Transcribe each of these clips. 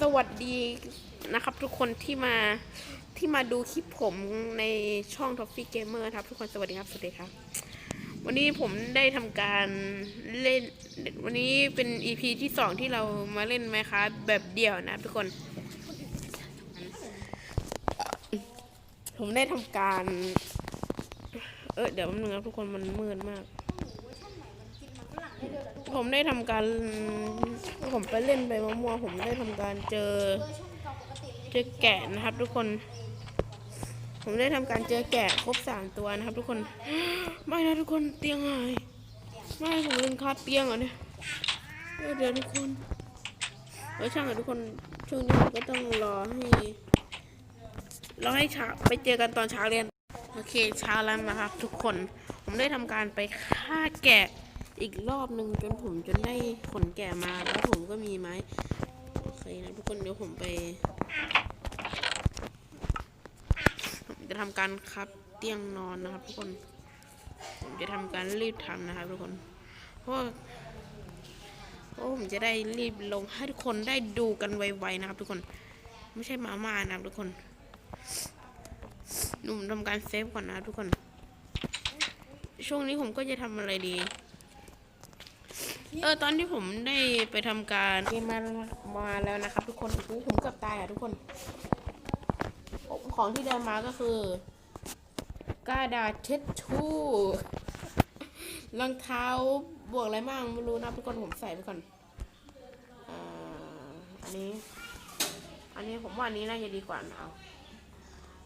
สวัสดีนะครับ ทุกคนที่มาที่มาดูคลิปผมในช่อง t o f f ฟี่เกมเมอร์ครับ ทุกคนสวัสดีครับ สวัสดีครับ วันนี้ผมได้ทำการเล่น วันนี้เป็น EP ที่สองที่เรามาเล่นไหมคะ แบบเดี่ยวนะ ทุกคน ผมได้ทำการ เออเดี๋ยวแป๊บนึงครับทุกคนมันมืดมาก ผมได้ทำการผมไปเล่นไปมะม่วงผมได้ทำการเจอ เจอแกะนะครับ ทุกคน ผมได้ทำการเจอแกะครบสามตัวนะครับ ทุกคน ไม่นะทุกคนเตียงหายไม่ผมลืมคาดเตียงเหรอเนี่ยเดี๋ยวทุกคนเออช่างอะทุกคนช่วงนี้ผมก็ต้องรอให้รอให้เช้าไปเจอกันตอนเช้าเรียนโอเคเช้าแล้วนะครับ ทุกคน ผมได้ทำการไปฆ่าแกะ อีกรอบหนึ่งจนผมจนได้ขนแกะมาแล้วผมก็มีไม้โอเคนะทุกคนเดี๋ยวผมไปผมจะทำการคับเตียงนอนนะครับ ทุกคน ผมจะทำการรีบทำนะครับ ทุกคน เพราะเพราะผมจะได้รีบลงให้ทุกคนได้ดูกันไวๆนะครับ ทุกคน ไม่ใช่มาม่านะครับทุกคนหนุ่มทำการเซฟก่อนนะครับทุกคน ช่วงนี้ผมก็จะทำอะไรดี เออตอนที่ผมได้ไปทำการเกมมามาแล้วนะครับ ทุกคนโอ้โหผมเกือบตายอะทุกคนของที่ได้มาก็คือกระดาษเช็ดชู่รองเท้าบวกอะไรบ้างไม่รู้นะทุกคนผมใส่ไปก่อนอ่าอันนี้ อันนี้ผมว่าอันนี้น่าจะดีกว่านะเอา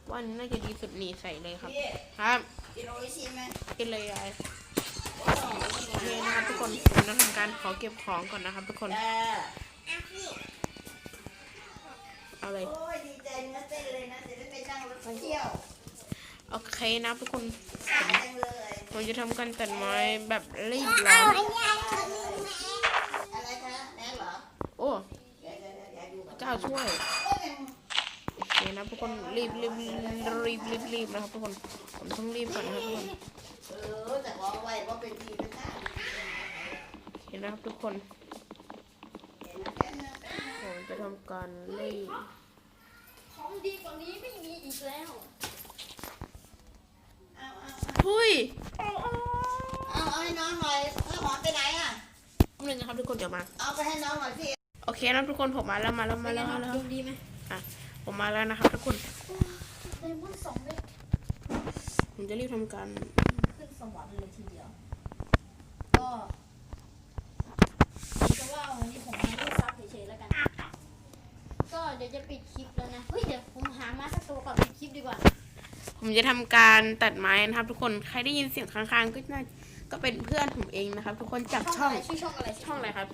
ว่าอันนี้น่าจะดีสุดนี่ใส่เลยครับ ครับกินโออิชิไหมกินเลยยาย โอเคนะครับทุกคนผมจะทำการขอเก็บของก่อนนะครับทุกคนเออเอาเลยโอ้ยดีใจเนื้อเต้นเลยนะจะได้ไปนั่งรถเที่ยวโอเคนะทุกคนจังเลยผมจะทำการตัดไม้แบบรีบร้อนอะไรคะแน่เหรอโอ้เดี๋ยวเดี๋ยวเดี๋ยวอย่าดูพระเจ้าช่วย โอ้ยโอเคนะทุกคนรีบรีบรีบรีบรีบรีบนะครับทุกคนผมต้องรีบก่อนนะครับทุกคนเออแต่ของไว้ว่าเป็นทีไม่ได้เห็นนะครับทุกคนผมจะทำการรีบของดีกว่านี้ไม่มีอีกแล้วเอาเอาหุ้ยเอาเอาให้น้องหน่อยถ้าหอมไปไหนอะหนึ่งนะครับทุกคนเดี๋ยวมา เอาไปให้น้องหน่อยพี่โอเคนะทุกคนผมมาแล้วมาแล้วมาแล้วมาแล้วดวงดีไหมอะ ผมมาแล้วนะครับทุกคนไดมอนด์สองเม็ดผมจะรีบทำการขึ้นสวรรค์เลยทีเดียว ก็จะว่าวันนี้ผมมาเล่นซับเฉยๆแล้วกัน ก็เดี๋ยวจะปิดคลิปแล้วนะ เฮ้ยเดี๋ยวผมหามาสักตัวก่อนปิดคลิปดีกว่า ผมจะทำการตัดไม้นะครับ ทุกคน ใครได้ยินเสียงค้างๆก็น่าก็เป็นเพื่อนผมเองนะครับ ทุกคนจากช่องอะไรชื่อช่องอะไรช่องอะไรครับ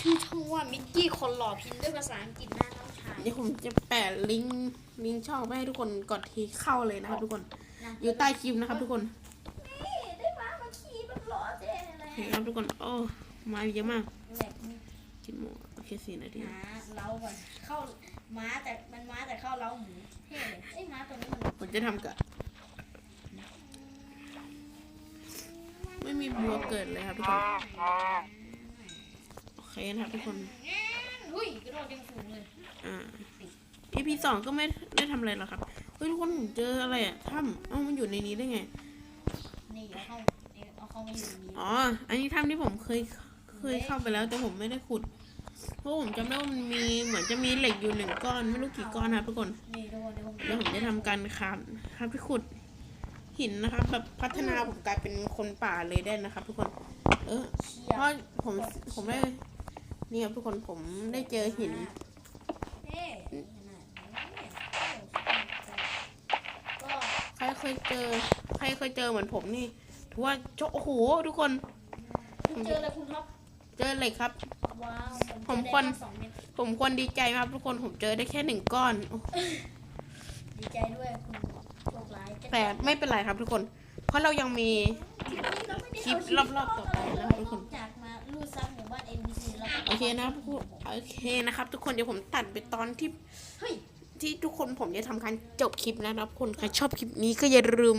ชื่อช่องว่ามิกกี้คนหล่อพิมพ์ด้วยภาษาอังกฤษหน้าน้องชาย เดี๋ยวผมจะแปะลิงก์ลิงก์ช่องไว้ให้ทุกคนกดที่เข้าเลยนะครับทุกคนอยู่ใต้คลิปนะครับทุกคนนี่ได้มามาขี่แบบหล่อเจ๊เลยเห็นครับทุกคนโอ้มาเยอะมากแหลกนี่กินหมูโอเคสี่นาทีหาเล้าก่อนเข้าม้าแต่มันม้าแต่เข้าเล้าหมูเท่เลยไอ้ยม้าตัวนี้มันผมจะทำกับไม่มีบัวเกิดเลยครับทุกคนโอเคนะครับทุกคน อุ้ยกระโดดยังสูงเลยอ่า EP สองก็ไม่ได้ทำอะไรหรอกครับ เฮ้ยทุกคนผมเจออะไรอะถ้ำเอ้ามันอยู่ในนี้ได้ไง นี่เอาเข้าเอาเข้ามาอยู่ในนี้อ๋อ อันนี้ถ้ำที่ผมเคยเคยเข้าไปแล้วแต่ผมไม่ได้ขุด เพราะผมจำได้ว่ามันมีเหมือนจะมีเหล็กอยู่หนึ่งก้อนไม่รู้กี่ก้อนนะครับทุกคน นี่เดี๋ยวเดี๋ยวผมแล้วผมจะทำการครับครับที่ขุดหินนะครับ แบบพัฒนาผมกลายเป็นคนป่าเลยได้นะครับ ทุกคน เออ เชียเพราะผมผมได้ นี่ครับทุกคนผมได้เจอหินเท่ก็ใครเคยเจอ ใครเคยเจอเหมือนผมนี่ถือว่าโจโอ้โหทุกคนคุณเจออะไรคุณท็อปเจอเหล็กครับว้าวผมคนสองเม็ดผมควรดีใจมากครับทุกคนผมเจอได้แค่หนึ่งก้อนโอ้ดีใจด้วยคุณโชคร้ายแต่ไม่เป็นไรครับทุกคน เพราะเรายังมีคลิปรอบๆต่อไปนะครับทุกคน อเคนะพวกโอเคนะครับ ทุกคนเดี๋ยวผมตัดไปตอนที่ที่ทุกคนผมจะทำการจบคลิปนะครับคนใครชอบคลิปนี้ก็อย่าลืม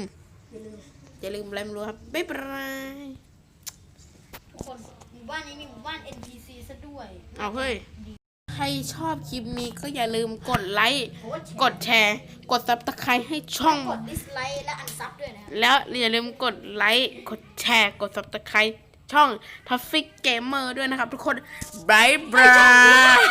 อย่าลืมอรไม่รู้ครับบ๊ายบายทุกคนหมู่บ้านนี้มีหมู่บ้าน NPC ซะด้วยเอาเฮ้ยใครชอบคลิปนี้ก็อย่าลืมกดไลค์กดแชร์ กดซับสไครต์ให้ช่องกดดิสไลค์และอันซับด้วยนะแล้วอย่าลืมกดไลค์กดแชร์ กดซับสไครต์ ช่อง t o p f i c Gamer ด้วยนะครับทุกคนบายบาย